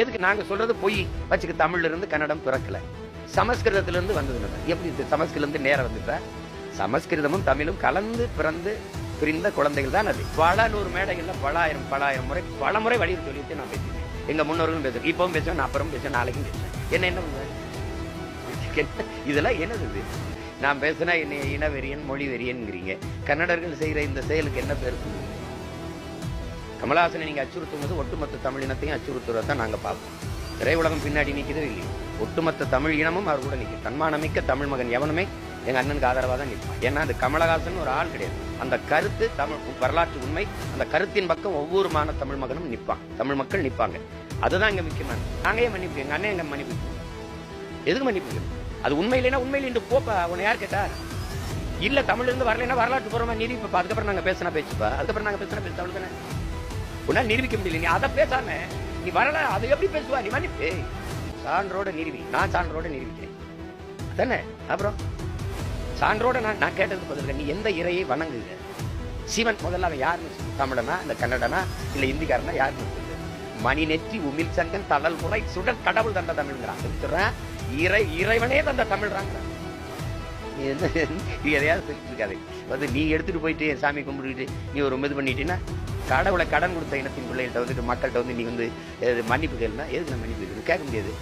எதுக்கு நாங்க சொல்றது பொய்? வச்சுக்க தமிழ்ல இருந்து கன்னடம் பிறக்கல. சமஸ்கிருதத்துல இருந்து வந்தது எப்படி இது சமஸ்கிருதம் இருந்து நேரம் வந்துட்டா சமஸ்கிருதமும் தமிழும் கலந்து பிறந்து பிரிந்த குழந்தைகள் தான் அது. பல நூறு மேடைகள்ல பல ஆயிரம் பல ஆயிரம் முறை பல முறை வழியில் சொல்லிட்டு நான் பேசுவேன் எங்க முன்னோர்களும் பேசுறேன் இப்பவும் பேசுவேன் நான் அப்புறம் பேசுவேன் நாளைக்கும் பேசுவேன். என்ன என்ன பண்ணுவேன் இதெல்லாம் என்னது இது? நான் பேசினா என்ன இனவெறியன் மொழி வெறியன்ங்கிறீங்க கன்னடர்கள் செய்யற இந்த செயலுக்கு என்ன பேர் சொல்லுங்க கமலஹாசனை நீங்கள் அச்சுறுத்தும் போது ஒட்டுமொத்த தமிழ் இனத்தையும் அச்சுறுத்துறதான் நாங்கள் பார்ப்போம். திரையுலகம் பின்னாடி நிற்கிறது இல்லையோ? ஒட்டுமொத்த தமிழ் இனமும் அவர் கூட நிற்கும் தன்மானமிக்க தமிழ் மகன் எவனுமே எங்க அண்ணனுக்கு ஆதரவாக தான் நிற்பான். ஏன்னா அது கமலஹாசன் ஒரு ஆள் கிடையாது. அந்த கருத்து தமிழ் வரலாற்று உண்மை அந்த கருத்தின் பக்கம் ஒவ்வொரு மான தமிழ் மகனும் நிற்பான் தமிழ் மக்கள் நிற்பாங்க. அதுதான் இங்க முக்கியமான நாங்கள் ஏன் மன்னிப்பு எங்க அண்ணன் எங்க மன்னிப்பு எதுக்கு மன்னிப்பு அது உண்மை இல்லைன்னா உண்மையில் இன்று போப்பா உன்னை யார் கேட்டா? இல்ல தமிழ்ல இருந்து வரலைன்னா வரலாற்று பூர்வமா நிரூபிப்பா அதுக்கப்புறம் நாங்க பேசினா பேச்சுப்பா. அதுக்கப்புறம் நாங்க பேசினா பேச அவ்வளவுதானே? உன்னால் நிரூபிக்க முடியல. நீ அதை பேசாம நீ வரல அது எப்படி பேசுவா? நீ மன்னிப்பு. சான்றோட நிரூபி. நான் சான்றோட நிரூபிக்கிறேன். தானே அப்புறம்? சான்றோட நான் நான் கேட்டது பதில் நீ எந்த இறையை வணங்குங்க சிவன் முதல்ல அவன் யாருன்னு தமிழனா இந்த கன்னடனா இல்லை இந்திக்காரனா யாருன்னு சொல்லு. மணி நெற்றி உமிழ் சங்கன் தடல் முறை சுடல் கடவுள் தந்த தமிழ்ங்கிறான். சொல்றேன் இறை இறைவனே தந்த தமிழ்றாங்க எதையாவது இருக்காது. வந்து நீ எடுத்துட்டு போயிட்டு என் சாமி கும்பிட்டுக்கிட்டு நீ ஒரு இது பண்ணிட்டீங்கன்னா கடவுளை கடன் கொடுத்த இனத்தின் பிள்ளைகள்கிட்ட வந்துட்டு மக்கள்கிட்ட வந்து நீ வந்து மன்னிப்பு கேளுனா எதுக்கு நான் மன்னிப்பு கேட்க முடியாது.